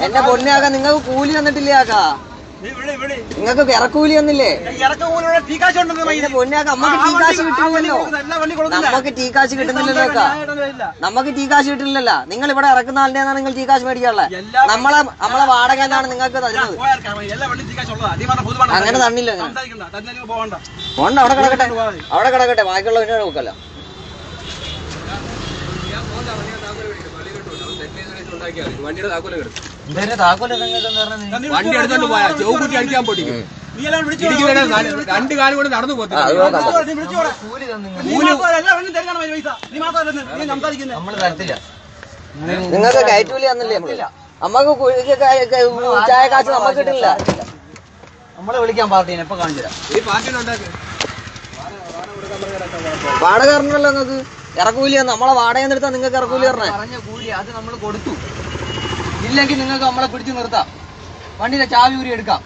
എന്നെ പൊന്നാക്ക നിങ്ങൾക്ക് കൂലി തന്നിട്ടില്ലേ ആക്കാ നിങ്ങൾക്ക് ഇറക്കൂലി ഒന്നില്ലേ പൊന്നാക്ക നമ്മക്ക് ടീ കാശ് കിട്ടുന്നില്ലല്ലോ. നമുക്ക് ടീ കാശ് കിട്ടുന്നില്ലല്ലോ നമുക്ക് ടീ കാശ് കിട്ടില്ലല്ലോ നിങ്ങൾ ഇവിടെ ഇറക്കുന്ന ആളുടെ നിങ്ങൾ ടീ കാശ് മേടിക്കാനുള്ളത്? നമ്മളെ നമ്മളെ വാടക എന്നാണ് നിങ്ങൾക്ക് തരുന്നത്. അങ്ങനെ തന്നില്ല പോണ്ട അവിടെ കിടക്കട്ടെ. അവിടെ കിടക്കട്ടെ. ബാക്കിയുള്ളവരെ നോക്കല്ലോ വണ്ടിയുടെ താക്കോലെ കിടക്കും വണ്ടി എടുത്തോണ്ട് പോയാ ചോക്കുട്ടി അടിക്കാൻ പൊട്ടിക്കും രണ്ട് കാലം കൊണ്ട് നടന്നു പോകത്തില്ല. നിങ്ങൾക്ക് കയറ്റൂലി തന്നില്ലേ നമ്മൾ? നമ്മക്ക് ചായ കാശ് നമ്മക്ക് കിട്ടില്ല. നമ്മളെ വിളിക്കാൻ പാർട്ടീനെ ഇപ്പൊ കാണിച്ചു ഈ പാർട്ടിനെ ഉണ്ടാക്കി. വാടക പറഞ്ഞല്ലോ നിങ്ങൾക്ക്. ഇറക്കൂലി നമ്മളെ വാടക എടുത്താ നിങ്ങൾക്ക് ഇറക്കൂലി പറഞ്ഞേ പറഞ്ഞ കൂലി അത് നമ്മൾ കൊടുത്തു. ഇല്ലെങ്കിൽ നിങ്ങൾക്ക് നമ്മളെ പിടിച്ചു നിർത്താം. വണ്ടിയുടെ ചാവി ഊരി എടുക്കാം.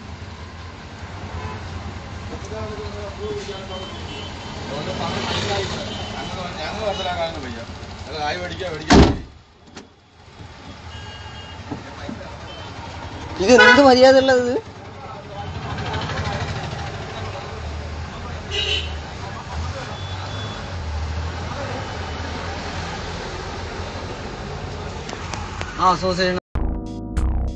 ഇത് എന്ത് മര്യാദ ഉള്ളത് ആ അസോസിയേഷൻ